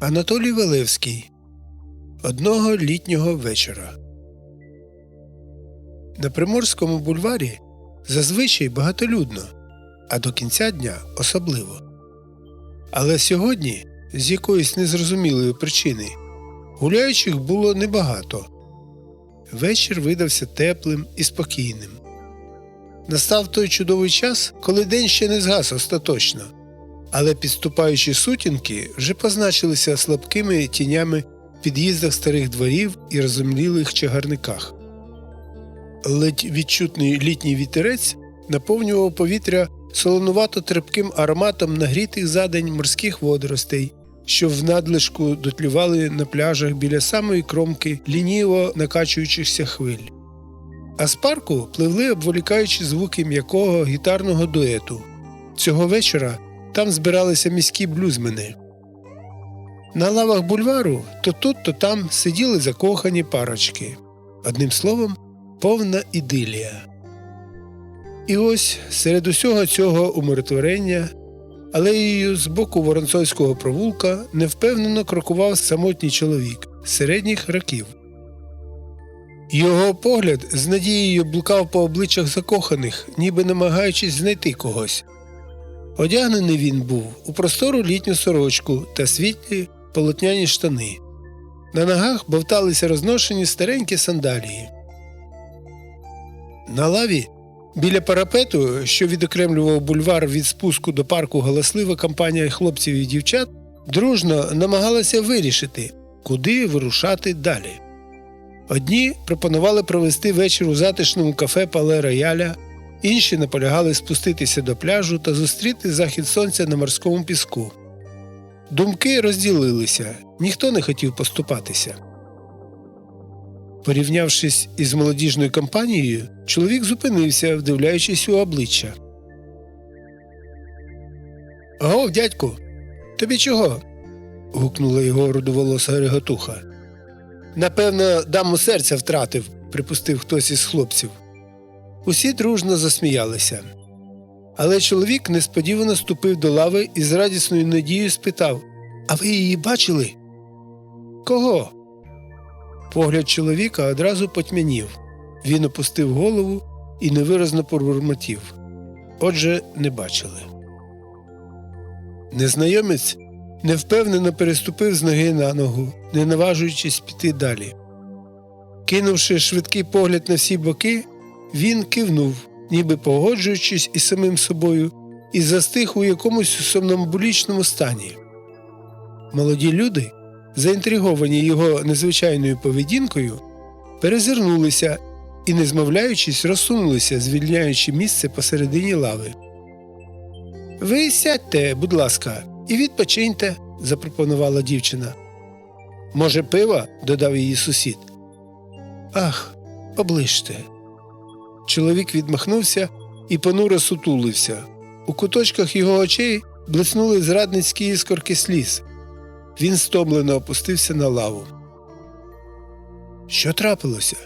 Анатолій Валевський Одного літнього вечора. На Приморському бульварі зазвичай багатолюдно, а до кінця дня особливо. Але сьогодні, з якоїсь незрозумілої причини, гуляючих було небагато. Вечір видався теплим і спокійним. Настав той чудовий час, коли день ще не згас остаточно, але підступаючі сутінки вже позначилися слабкими тінями в під'їздах старих дворів і розумлілих чагарниках. Ледь відчутний літній вітерець наповнював повітря солонувато трепким ароматом нагрітих за день морських водоростей, що в надлишку дотлювали на пляжах біля самої кромки лініво накачуючихся хвиль. А з парку пливли обволікаючі звуки м'якого гітарного дуету. Цього вечора там збиралися міські блюзмени. На лавах бульвару то тут, то там сиділи закохані парочки. Одним словом, повна ідилія. І ось серед усього цього умиротворення алеєю з боку Воронцовського провулка невпевнено крокував самотній чоловік середніх років. Його погляд з надією блукав по обличчях закоханих, ніби намагаючись знайти когось. Одягнений він був у простору літню сорочку та світлі полотняні штани. На ногах бовталися розношені старенькі сандалії. На лаві біля парапету, що відокремлював бульвар від спуску до парку галаслива компанія хлопців і дівчат, дружно намагалася вирішити, куди вирушати далі. Одні пропонували провести вечір у затишному кафе Пале Рояля, інші наполягали спуститися до пляжу та зустріти захід сонця на морському піску. Думки розділилися, ніхто не хотів поступатися. Порівнявшись із молодіжною компанією, чоловік зупинився, вдивляючись у обличчя. Гов, дядьку, тобі чого? гукнула його рудоволоса реготуха. Напевно, даму серця втратив, припустив хтось із хлопців. Усі дружно засміялися. Але чоловік несподівано ступив до лави і з радісною надією спитав А ви її бачили? Кого? Погляд чоловіка одразу потьмянів. Він опустив голову і невиразно пробурмотів. Отже, не бачили. Незнайомець невпевнено переступив з ноги на ногу, не наважуючись піти далі. Кинувши швидкий погляд на всі боки, він кивнув, ніби погоджуючись із самим собою, і застиг у якомусь сомнамбулічному стані. Молоді люди, заінтриговані його незвичайною поведінкою, перезирнулися і, не змовляючись, розсунулися, звільняючи місце посередині лави. Ви сядьте, будь ласка, і відпочиньте, запропонувала дівчина. Може, пива? додав її сусід. Ах, оближте. Чоловік відмахнувся і понуро сутулився. У куточках його очей блиснули зрадницькі іскорки сліз. Він стомлено опустився на лаву. Що трапилося?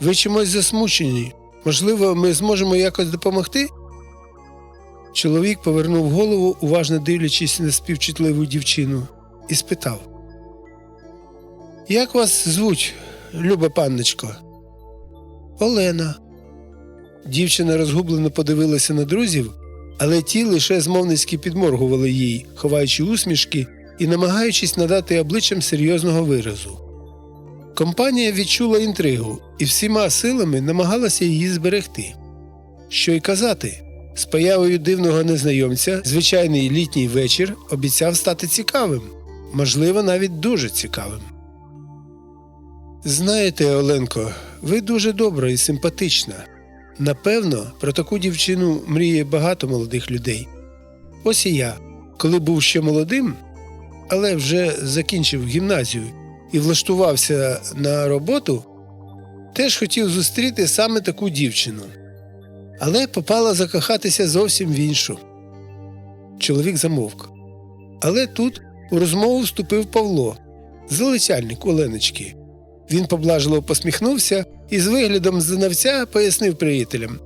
Ви чимось засмучені. Можливо, ми зможемо якось допомогти? Чоловік повернув голову, уважно дивлячись на співчутливу дівчину, і спитав: Як вас звуть, люба панночко? Олена. Дівчина розгублено подивилася на друзів, але ті лише змовницьки підморгували їй, ховаючи усмішки і намагаючись надати обличчям серйозного виразу. Компанія відчула інтригу і всіма силами намагалася її зберегти. Що й казати, з появою дивного незнайомця звичайний літній вечір обіцяв стати цікавим, можливо, навіть дуже цікавим. Знаєте, Оленко, ви дуже добра і симпатична. Напевно, про таку дівчину мріє багато молодих людей. Ось і я, коли був ще молодим, але вже закінчив гімназію і влаштувався на роботу, теж хотів зустріти саме таку дівчину. Але попала закохатися зовсім в іншу. Чоловік замовк. Але тут у розмову вступив Павло, залицяльник Оленочки. Він поблажливо посміхнувся і з виглядом знавця пояснив приятелям.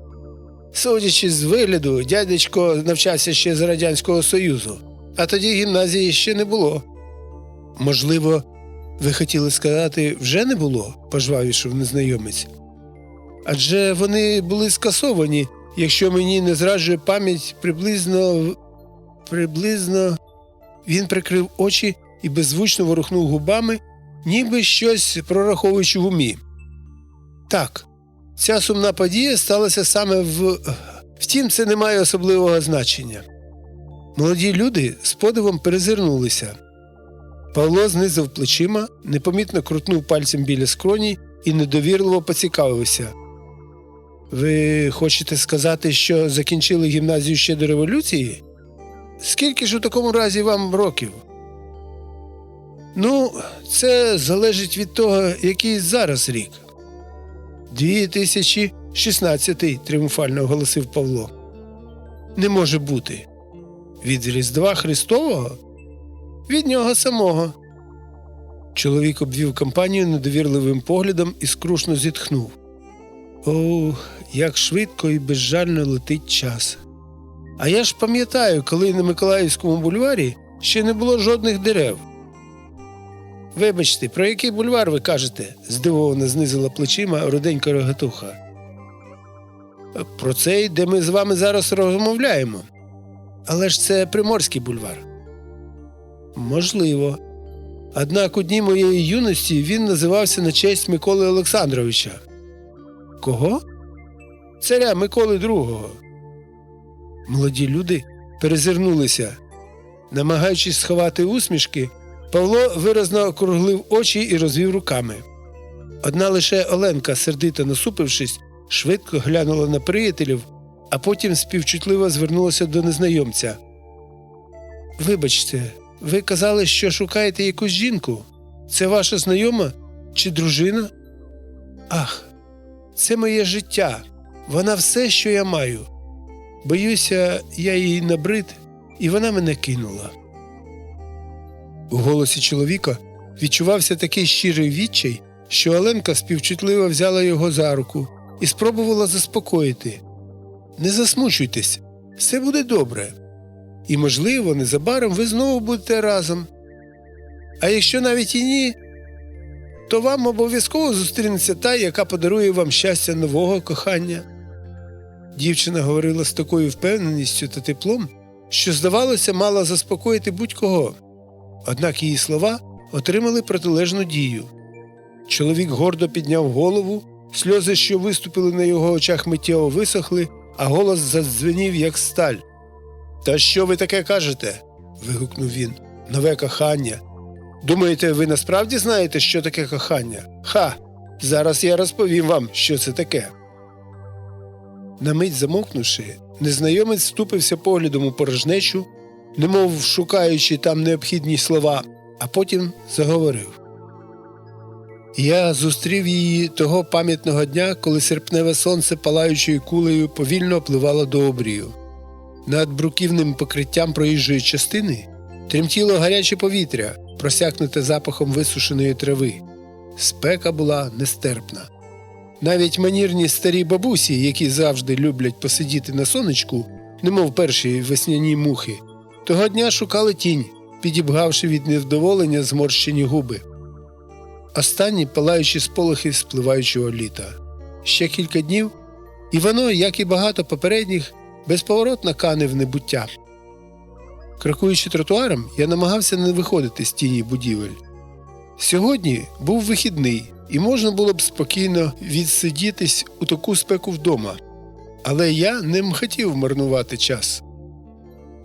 Судячи з вигляду, дядечко навчався ще з Радянського Союзу, а тоді гімназії ще не було. Можливо, ви хотіли сказати, вже не було, пожвавішав незнайомець. Адже вони були скасовані, якщо мені не зраджує пам'ять приблизно. приблизно. Він прикрив очі і беззвучно ворухнув губами, ніби щось прораховуючи в умі. Так, ця сумна подія сталася саме в. Втім, це не має особливого значення. Молоді люди з подивом перезирнулися. Павло знизив плечима, непомітно крутнув пальцем біля скроні і недовірливо поцікавився. Ви хочете сказати, що закінчили гімназію ще до революції? Скільки ж у такому разі вам років? Ну, це залежить від того, який зараз рік. 2016, тріумфально оголосив Павло. Не може бути. Від Різдва Христового? Від нього самого. Чоловік обвів компанію недовірливим поглядом і скрушно зітхнув. О, як швидко і безжально летить час. А я ж пам'ятаю, коли на Миколаївському бульварі ще не було жодних дерев. Вибачте, про який бульвар ви кажете? здивовано знизила плечима руденька рогатуха. Про цей, де ми з вами зараз розмовляємо. Але ж це Приморський бульвар. Можливо. Однак у дні моєї юності він називався на честь Миколи Олександровича. Кого? Царя Миколи II. Молоді люди перезирнулися. Намагаючись сховати усмішки, Павло виразно округлив очі і розвів руками. Одна лише Оленка, сердито насупившись, швидко глянула на приятелів, а потім співчутливо звернулася до незнайомця. Вибачте, ви казали, що шукаєте якусь жінку? Це ваша знайома чи дружина? Ах, це моє життя. Вона все, що я маю. Боюся, я їй набрид, і вона мене кинула. У голосі чоловіка відчувався такий щирий відчай, що Оленка співчутливо взяла його за руку і спробувала заспокоїти. Не засмучуйтесь, все буде добре. І, можливо, незабаром ви знову будете разом. А якщо навіть і ні, то вам обов'язково зустрінеться та, яка подарує вам щастя нового кохання. Дівчина говорила з такою впевненістю та теплом, що, здавалося, мала заспокоїти будь-кого. Однак її слова отримали протилежну дію. Чоловік гордо підняв голову, сльози, що виступили на його очах, миттєво висохли, а голос задзвенів, як сталь. Та що ви таке кажете? вигукнув він. Нове кохання. Думаєте, ви насправді знаєте, що таке кохання? Ха! Зараз я розповім вам, що це таке. На мить замовкнувши, незнайомець ступився поглядом у порожнечу, немов шукаючи там необхідні слова, а потім заговорив. Я зустрів її того пам'ятного дня, коли серпневе сонце палаючою кулею повільно опливало до обрію. Над бруківним покриттям проїжджої частини тремтіло гаряче повітря, просякнуте запахом висушеної трави. Спека була нестерпна. Навіть манірні старі бабусі, які завжди люблять посидіти на сонечку, немов перші весняні мухи, того дня шукали тінь, підібгавши від невдоволення зморщені губи. Останні палаючі сполохи спливаючого літа. Ще кілька днів, і воно, як і багато попередніх, безповоротно кане в небуття. Крокуючи тротуаром, я намагався не виходити з тіні будівель. Сьогодні був вихідний, і можна було б спокійно відсидітись у таку спеку вдома, але я не хотів марнувати час.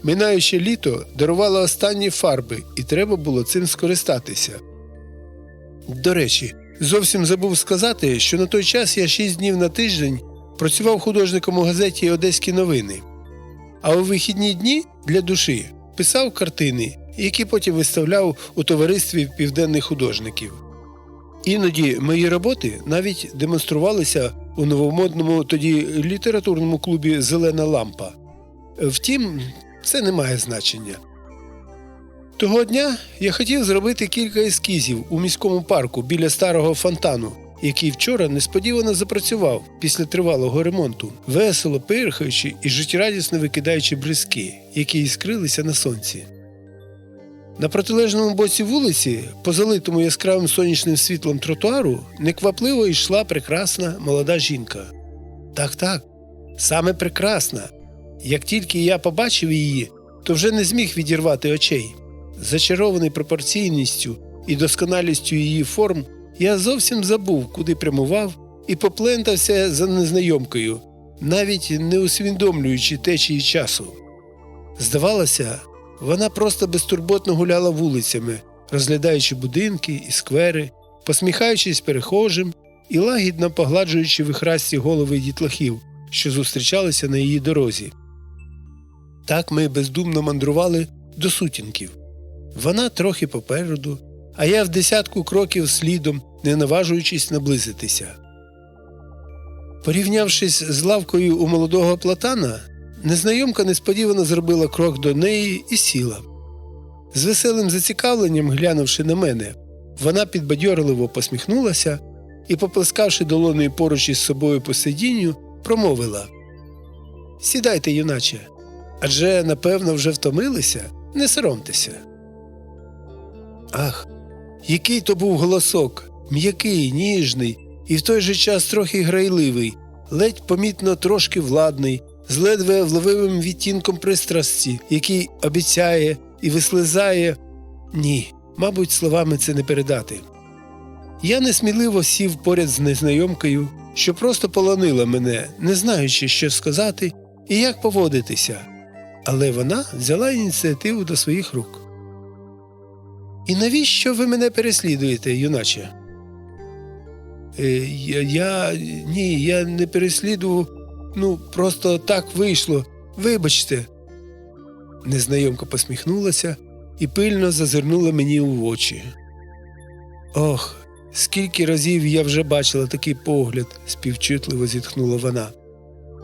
Минаюче літо дарувало останні фарби, і треба було цим скористатися. До речі, зовсім забув сказати, що на той час я шість днів на тиждень працював художником у газеті Одеські новини, а у вихідні дні для душі писав картини, які потім виставляв у товаристві південних художників. Іноді мої роботи навіть демонструвалися у новомодному тоді літературному клубі Зелена лампа. Втім, це не має значення. Того дня я хотів зробити кілька ескізів у міському парку біля старого фонтану, який вчора несподівано запрацював після тривалого ремонту, весело пирхаючи і життєрадісно викидаючи бризки, які іскрилися на сонці. На протилежному боці вулиці, по залитому яскравим сонячним світлом тротуару, неквапливо йшла прекрасна молода жінка. Так, так, саме прекрасна. Як тільки я побачив її, то вже не зміг відірвати очей. Зачарований пропорційністю і досконалістю її форм, я зовсім забув, куди прямував, і поплентався за незнайомкою, навіть не усвідомлюючи течії часу. Здавалося, вона просто безтурботно гуляла вулицями, розглядаючи будинки і сквери, посміхаючись перехожим і лагідно погладжуючи вихрасті голови дітлахів, що зустрічалися на її дорозі. Так ми бездумно мандрували до сутінків. Вона трохи попереду, а я в десятку кроків слідом, не наважуючись наблизитися. Порівнявшись з лавкою у молодого платана, незнайомка несподівано зробила крок до неї і сіла. З веселим зацікавленням, глянувши на мене, вона підбадьорливо посміхнулася і, поплескавши долоною поруч із собою по сидінню, промовила Сідайте, юначе, адже, напевно, вже втомилися, не соромтеся. Ах, який то був голосок, м'який, ніжний і в той же час трохи грайливий, ледь помітно трошки владний, з ледве вловивим відтінком пристрасті, який обіцяє і вислизає. Ні, мабуть, словами це не передати. Я несміливо сів поряд з незнайомкою, що просто полонила мене, не знаючи, що сказати і як поводитися, але вона взяла ініціативу до своїх рук. І навіщо ви мене переслідуєте, юначе? Е, я, я ні, я не переслідував. Ну, просто так вийшло. Вибачте. Незнайомка посміхнулася і пильно зазирнула мені у очі. Ох, скільки разів я вже бачила такий погляд, співчутливо зітхнула вона.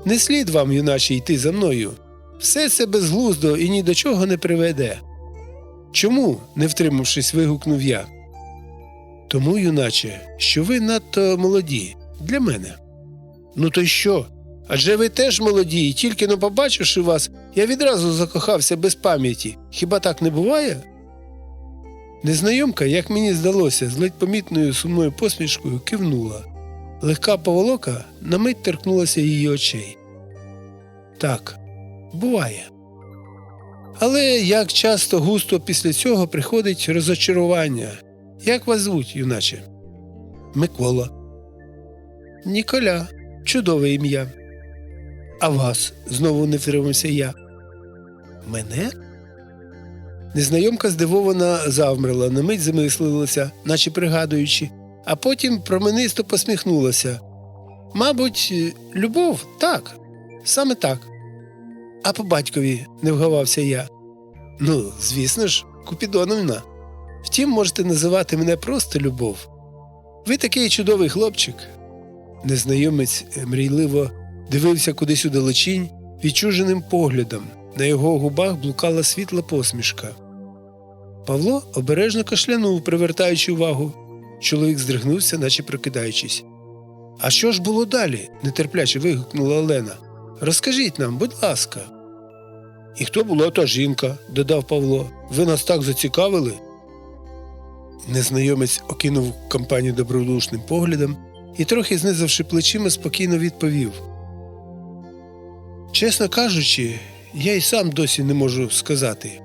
Не слід вам, юначе, йти за мною. Все це безглуздо і ні до чого не приведе. Чому? не втримавшись, вигукнув я. Тому, юначе, що ви надто молоді для мене. Ну, то й що? Адже ви теж молоді, і тільки но побачивши вас, я відразу закохався без пам'яті. Хіба так не буває? Незнайомка, як мені здалося, з ледь помітною сумною посмішкою кивнула. Легка поволока на мить торкнулася її очей. Так, буває. Але як часто густо після цього приходить розочарування. Як вас звуть, юначе? Микола. Ніколя. Чудове ім'я. А вас? знову не втримався я. Мене? Незнайомка здивована завмерла, на мить замислилася, наче пригадуючи, а потім променисто посміхнулася. Мабуть, любов так, саме так. А по батькові не вгавався я. Ну, звісно ж, Купідоновна. Втім, можете називати мене просто любов. Ви такий чудовий хлопчик. Незнайомець мрійливо дивився кудись у далечінь відчуженим поглядом. На його губах блукала світла посмішка. Павло обережно кашлянув, привертаючи увагу. Чоловік здригнувся, наче прокидаючись. А що ж було далі? нетерпляче вигукнула Олена. Розкажіть нам, будь ласка. І хто була та жінка? додав Павло. Ви нас так зацікавили. Незнайомець окинув компанію добродушним поглядом і, трохи знизавши плечима, спокійно відповів. Чесно кажучи, я й сам досі не можу сказати.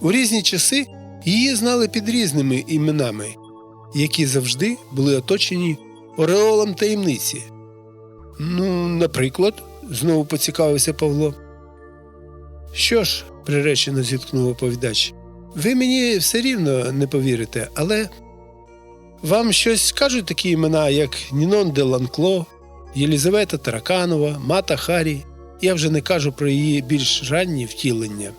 У різні часи її знали під різними іменами, які завжди були оточені ореолом таємниці. Ну, наприклад, знову поцікавився Павло. Що ж, приречено зіткнув оповідач, ви мені все рівно не повірите, але вам щось скажуть такі імена, як Нінон де Ланкло, Єлізавета Тараканова, Мата Харі. Я вже не кажу про її більш ранні втілення.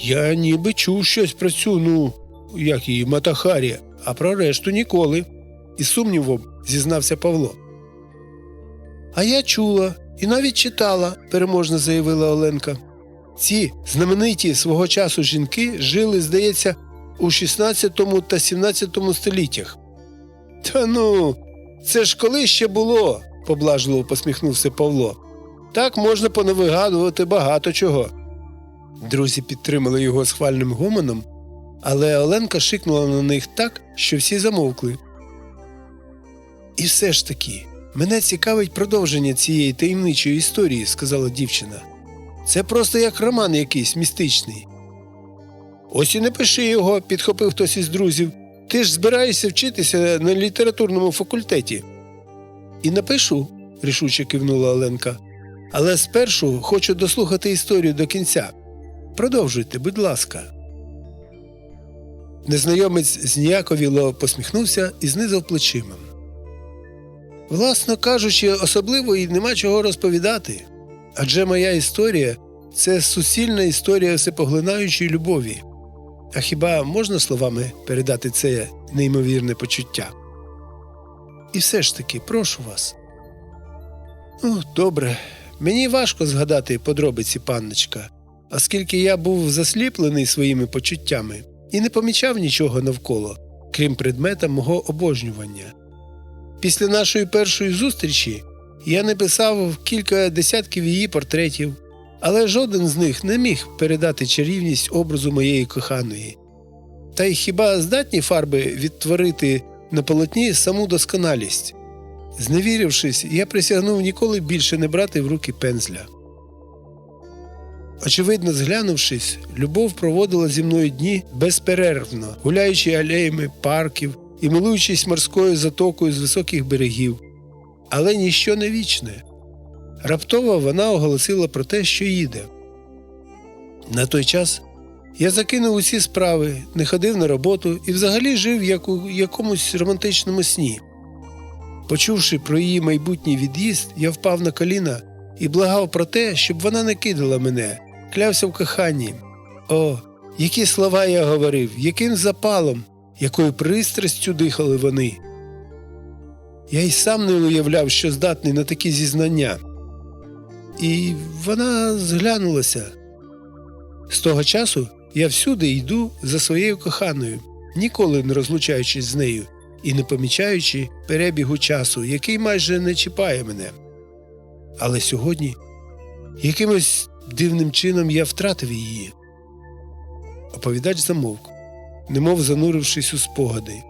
Я ніби чув щось про цю, ну, як її Матахарі, а про решту ніколи, із сумнівом зізнався Павло. А я чула і навіть читала, переможно заявила Оленка. Ці знамениті свого часу жінки жили, здається, у 16 та 17 століттях. Та ну, це ж коли ще було, поблажливо посміхнувся Павло. Так можна понавигадувати багато чого. Друзі підтримали його схвальним гомоном, але Оленка шикнула на них так, що всі замовкли. І все ж таки, мене цікавить продовження цієї таємничої історії, сказала дівчина. Це просто як роман якийсь містичний. Ось і не пиши його, підхопив хтось із друзів. Ти ж збираєшся вчитися на літературному факультеті. І напишу, рішуче кивнула Оленка. Але спершу хочу дослухати історію до кінця. Продовжуйте, будь ласка. Незнайомець зніяковіло посміхнувся і знизав плечима. Власно кажучи, особливо і нема чого розповідати. Адже моя історія це суцільна історія всепоглинаючої любові. А хіба можна словами передати це неймовірне почуття? І все ж таки, прошу вас. Ну, добре, мені важко згадати подробиці, панночка, оскільки я був засліплений своїми почуттями і не помічав нічого навколо, крім предмета мого обожнювання. Після нашої першої зустрічі я написав кілька десятків її портретів, але жоден з них не міг передати чарівність образу моєї коханої. Та й хіба здатні фарби відтворити на полотні саму досконалість? Зневірившись, я присягнув ніколи більше не брати в руки пензля. Очевидно, зглянувшись, любов проводила зі мною дні безперервно, гуляючи алеями парків і милуючись морською затокою з високих берегів. Але ніщо не вічне. Раптово вона оголосила про те, що їде. На той час я закинув усі справи, не ходив на роботу і взагалі жив як у якомусь романтичному сні. Почувши про її майбутній від'їзд, я впав на коліна і благав про те, щоб вона не кидала мене, клявся в коханні. О, які слова я говорив, яким запалом, якою пристрастю дихали вони. Я й сам не уявляв, що здатний на такі зізнання. І вона зглянулася. З того часу я всюди йду за своєю коханою, ніколи не розлучаючись з нею і не помічаючи перебігу часу, який майже не чіпає мене. Але сьогодні якимось дивним чином я втратив її. Оповідач замовк, немов занурившись у спогади.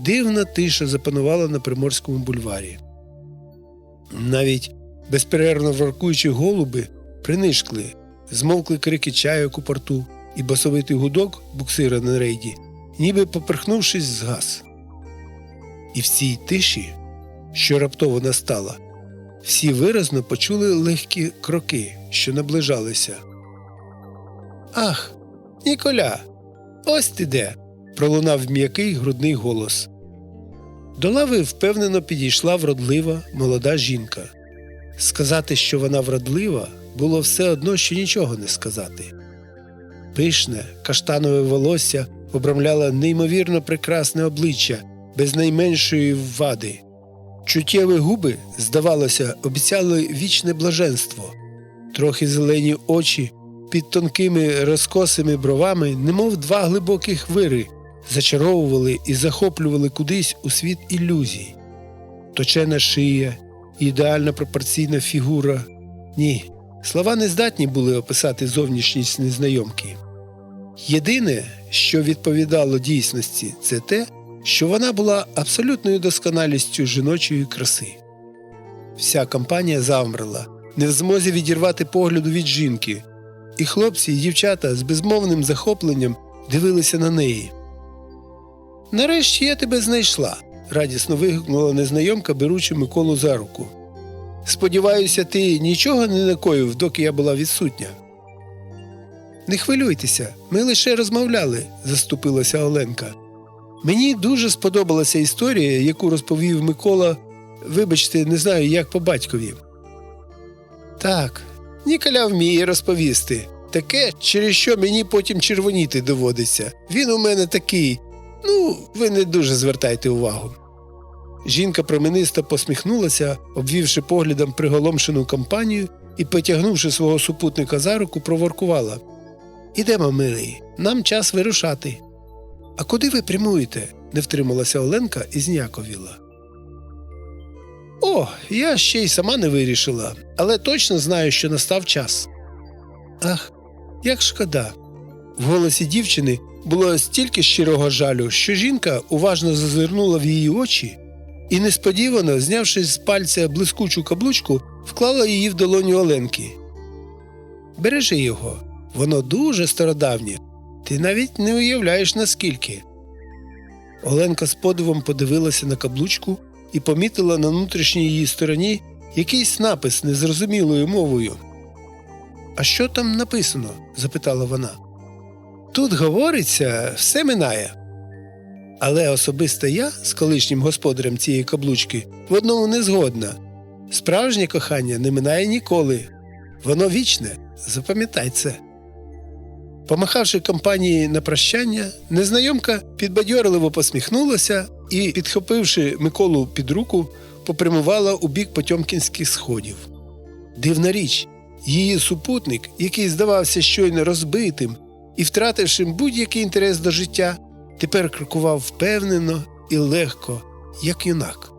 Дивна тиша запанувала на приморському бульварі. Навіть безперервно воркуючи голуби, принишкли, змовкли крики чайок у порту, і басовитий гудок буксира на рейді, ніби поперхнувшись, згас. І в цій тиші, що раптово настала, всі виразно почули легкі кроки, що наближалися. Ах, Ніколя, ось ти де. пролунав м'який грудний голос. До лави впевнено підійшла вродлива молода жінка. Сказати, що вона вродлива, було все одно, що нічого не сказати. Пишне, каштанове волосся обрамляло неймовірно прекрасне обличчя без найменшої вади. Чуттєві губи, здавалося, обіцяли вічне блаженство, трохи зелені очі під тонкими розкосими бровами, немов два глибоких вири, зачаровували і захоплювали кудись у світ ілюзій. Точена шия, ідеальна пропорційна фігура. Ні, слова не здатні були описати зовнішність незнайомки. Єдине, що відповідало дійсності, це те, що вона була абсолютною досконалістю жіночої краси. Вся компанія завмерла, не в змозі відірвати погляду від жінки, і хлопці і дівчата з безмовним захопленням дивилися на неї. Нарешті я тебе знайшла, радісно вигукнула незнайомка, беручи Миколу за руку. Сподіваюся, ти нічого не накоїв, доки я була відсутня. Не хвилюйтеся, ми лише розмовляли, заступилася Оленка. Мені дуже сподобалася історія, яку розповів Микола, вибачте, не знаю, як по батькові. Так, Ніколя вміє розповісти. Таке, через що мені потім червоніти доводиться. Він у мене такий. Ну, ви не дуже звертайте увагу. Жінка променисто посміхнулася, обвівши поглядом приголомшену компанію і, потягнувши свого супутника за руку, проворкувала. Ідемо, милий, нам час вирушати. А куди ви прямуєте? не втрималася Оленка і зняковіла. О, я ще й сама не вирішила, але точно знаю, що настав час. Ах, Як шкода. В голосі дівчини було стільки щирого жалю, що жінка уважно зазирнула в її очі і несподівано, знявши з пальця блискучу каблучку, вклала її в долоню Оленки. Бережи його, воно дуже стародавнє. Ти навіть не уявляєш наскільки. Оленка з подивом подивилася на каблучку і помітила на внутрішній її стороні якийсь напис незрозумілою мовою. А що там написано? запитала вона. Тут говориться, все минає. Але особисто я з колишнім господарем цієї каблучки в одному не згодна. Справжнє кохання не минає ніколи. Воно вічне, запам'ятай це. Помахавши компанії на прощання, незнайомка підбадьорливо посміхнулася і, підхопивши Миколу під руку, попрямувала у бік Потьомкінських сходів. Дивна річ, її супутник, який здавався щойно розбитим і втратившим будь-який інтерес до життя, тепер крокував впевнено і легко, як юнак.